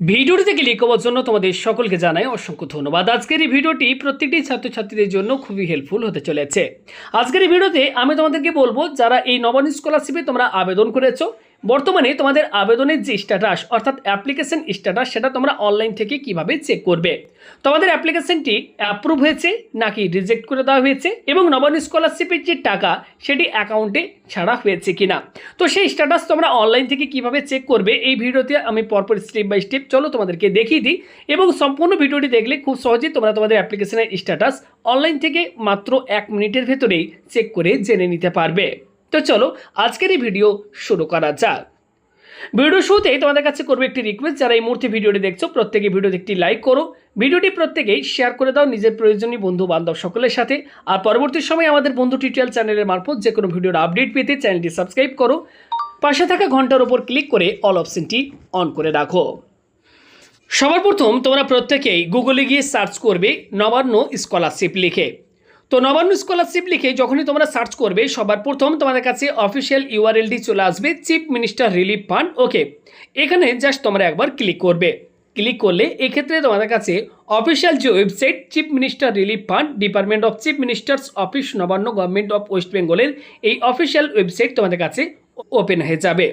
ভিডিওটি ক্লিক করার জন্য তোমাদের সকলকে জানাই অসংখ্য ধন্যবাদ। আজকের এই ভিডিওটি প্রত্যেকটি ছাত্রছাত্রীদের জন্য খুবই হেল্পফুল হতে চলেছে। আজকের এই ভিডিওতে আমি তোমাদেরকে বলব, যারা এই নবানী স্কলারশিপে তোমরা আবেদন করেছ বর্তমানে তোমাদের আবেদনের যে স্ট্যাটাস অর্থাৎ অ্যাপ্লিকেশন স্ট্যাটাস সেটা তোমরা অনলাইন থেকে কীভাবে চেক করবে? তোমাদের অ্যাপ্লিকেশনটি অ্যাপ্রুভ হয়েছে নাকি রিজেক্ট করে দেওয়া হয়েছে? এবং নবান্ন স্কলারশিপের যে টাকা, সেটি অ্যাকাউন্টে ছাড়া হয়েছে কিনা? তো সেই স্ট্যাটাস তোমরা অনলাইন থেকে কীভাবে চেক করবে? এই ভিডিওতে আমি পরপর স্টেপ বাই স্টেপ চলো তোমাদেরকে দেখিয়ে দিই। এবং সম্পূর্ণ ভিডিওটি দেখলে খুব সহজেই তোমরা তোমাদের অ্যাপ্লিকেশনের স্ট্যাটাস অনলাইন থেকে মাত্র এক মিনিটের ভেতরেই চেক করে জেনে নিতে পারবে। তো চলো, আজকের এই ভিডিও শুরু করা যাক। ভিডিও শুরুতেই তোমাদের কাছে করব একটি রিকোয়েস্ট যারা এই মুহূর্তে ভিডিওটি দেখছ, প্রত্যেকে ভিডিওতে একটি লাইক করো। ভিডিওটি প্রত্যেকেই শেয়ার করে দাও নিজের প্রয়োজনীয় বন্ধু বান্ধব সকলের সাথে। আর পরবর্তী সময় আমাদের বন্ধু টিউটোরিয়াল চ্যানেলের মারফত যে কোনো ভিডিওর আপডেট পেতে চ্যানেলটি সাবস্ক্রাইব করো। পাশে থাকা ঘণ্টার উপর ক্লিক করে অল অপশনটি অন করে রাখো। সবার প্রথম তোমরা প্রত্যেকেই গুগলে গিয়ে সার্চ করবে নবান্ন স্কলারশিপ লিখে। তো নবান্ন স্কলারশিপ লিখে যখনই তোমরা সার্চ করবে, সবার প্রথম তোমাদের কাছে অফিসিয়াল ইউআরএলটি চলে আসবে chief minister relief fund okay এখানে জাস্ট তোমরা একবার ক্লিক করবে। ক্লিক করলে এক্ষেত্রে তোমাদের কাছে অফিসিয়াল যে website chief minister relief fund department of chief minister's office Nabanna government of west বেঙ্গলের এই অফিসিয়াল ওয়েবসাইট তোমাদের কাছে ওপেন হয়ে যাবে।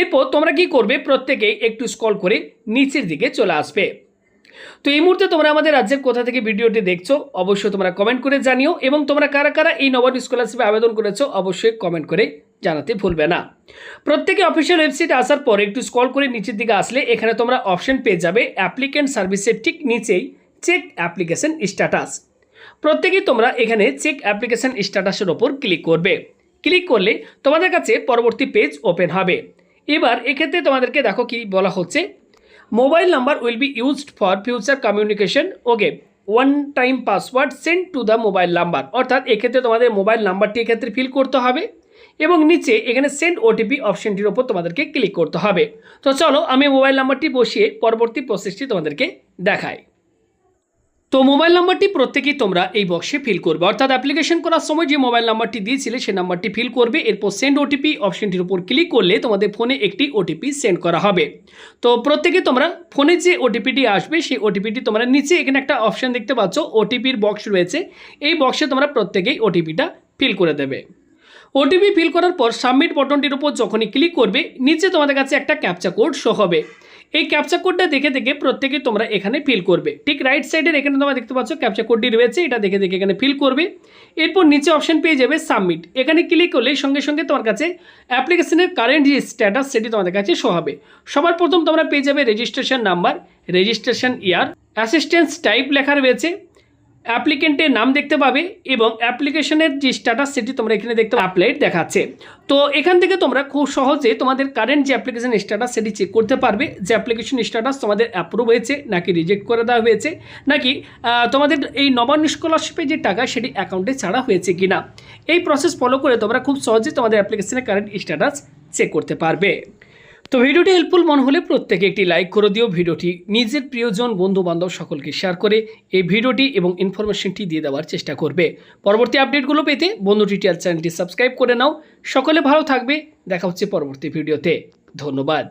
এরপর তোমরা কি করবে, প্রত্যেকেই একটু স্কল করে নিচের দিকে চলে আসবে। তো এই মুহূর্তে তোমরা আমাদের রাজ্যের কোথা থেকে ভিডিওটি দেখছ, অবশ্যই তোমরা কমেন্ট করে জানিও এবং তোমরা কারা কারা এই নবান্ন স্কলারশিপে আবেদন করেছ, অবশ্যই কমেন্ট করে জানাতে ভুলবে না। প্রত্যেকে অফিসিয়াল ওয়েবসাইটে আসার পরে একটু স্কল করে নিচের দিকে আসলে এখানে তোমরা অপশন পেয়ে যাবে অ্যাপ্লিক্যান্ট সার্ভিসের ঠিক নিচেই চেক অ্যাপ্লিকেশন স্ট্যাটাস প্রত্যেকেই তোমরা এখানে চেক অ্যাপ্লিকেশন স্ট্যাটাসের ওপর ক্লিক করবে। ক্লিক করলে তোমাদের কাছে পরবর্তী পেজ ওপেন হবে। এবার এক্ষেত্রে তোমাদেরকে দেখো কি বলা হচ্ছে। Mobile number will be used for future communication. Okay one time password send to the mobile number অর্থাৎ এক্ষেত্রে তোমাদের মোবাইল নাম্বারটি এক্ষেত্রে ফিল করতে হবে এবং নিচে এখানে সেন্ড ওটিপি অপশনটির ওপর তোমাদেরকে ক্লিক করতে হবে। তো চলো আমি মোবাইল নাম্বারটি বসিয়ে পরবর্তী প্রসেসটি তোমাদেরকে দেখাই। তো মোবাইল নাম্বারটি প্রত্যেকেই তোমরা এই বক্সে ফিল করবে। অর্থাৎ অ্যাপ্লিকেশন করার সময় যে মোবাইল নাম্বারটি দিয়েছিলে সেই নাম্বারটি ফিল করবে। এরপর সেন্ড ওটিপি অপশনটির উপর ক্লিক করলে তোমাদের ফোনে একটি ওটিপি সেন্ড করা হবে। তো প্রত্যেকে তোমরা ফোনে যে ওটিপিটি আসবে, সেই ওটিপিটি তোমরা নিচে এখানে একটা অপশন দেখতে পাচ্ছ ওটিপির বক্স রয়েছে। এই বক্সে তোমরা প্রত্যেকেই ওটিপিটা ফিল করে দেবে। ওটিপি ফিল করার পর সাবমিট বটনটির উপর যখনই ক্লিক করবে, নিচে তোমাদের কাছে একটা ক্যাপচা কোড শো হবে। এই ক্যাপচা কোডটা দেখে দেখে প্রত্যেকে তোমরা এখানে ফিল করবে। ঠিক রাইট সাইডের এখানে তোমরা দেখতে পাচ্ছ ক্যাপচা কোডটি রয়েছে, এটা দেখে দেখে এখানে ফিল করবে। এরপর নিচে অপশন পেয়ে যাবে সাবমিট এখানে ক্লিক করলে সঙ্গে সঙ্গে তোমার কাছে অ্যাপ্লিকেশনের কারেন্ট যে স্ট্যাটাস সেটি তোমাদের কাছে শো হবে। সবার প্রথম তোমরা পেয়ে যাবে registration number registration year assistance type লেখা রয়েছে। অ্যাপ্লিকেন্টের নাম দেখতে পাবে এবং অ্যাপ্লিকেশনের যে স্ট্যাটাস সেটি তোমরা এখানে দেখতে অ্যাপ্লাইড দেখাচ্ছে। তো এখান থেকে তোমরা খুব সহজে তোমাদের কারেন্ট যে অ্যাপ্লিকেশন স্ট্যাটাস সেটি চেক করতে পারবে, যে অ্যাপ্লিকেশন স্ট্যাটাস তোমাদের অ্যাপ্রুভ হয়েছে নাকি রিজেক্ট করে দেওয়া হয়েছে, নাকি তোমাদের এই নবান্ন স্কলারশিপের যে টাকা সেটি অ্যাকাউন্টে ছাড়া হয়েছে কিনা। এই প্রসেস ফলো করে তোমরা খুব সহজে তোমাদের অ্যাপ্লিকেশনের কারেন্ট স্ট্যাটাস চেক করতে পারবে। তো ভিডিওটি হেল্পফুল মনে হলে প্রত্যেকে একটি লাইক করে দিও। ভিডিওটি নিজের প্রিয়জন বন্ধু বান্ধব সকলকে শেয়ার করে এই ভিডিওটি এবং ইনফরমেশনটি দিয়ে দেওয়ার চেষ্টা করবে। পরবর্তী আপডেটগুলো পেতে বন্ধু টিটিয়াল চ্যানেলটি সাবস্ক্রাইব করে নাও। সকলে ভালো থাকবে। দেখা হচ্ছে পরবর্তী ভিডিওতে ধন্যবাদ।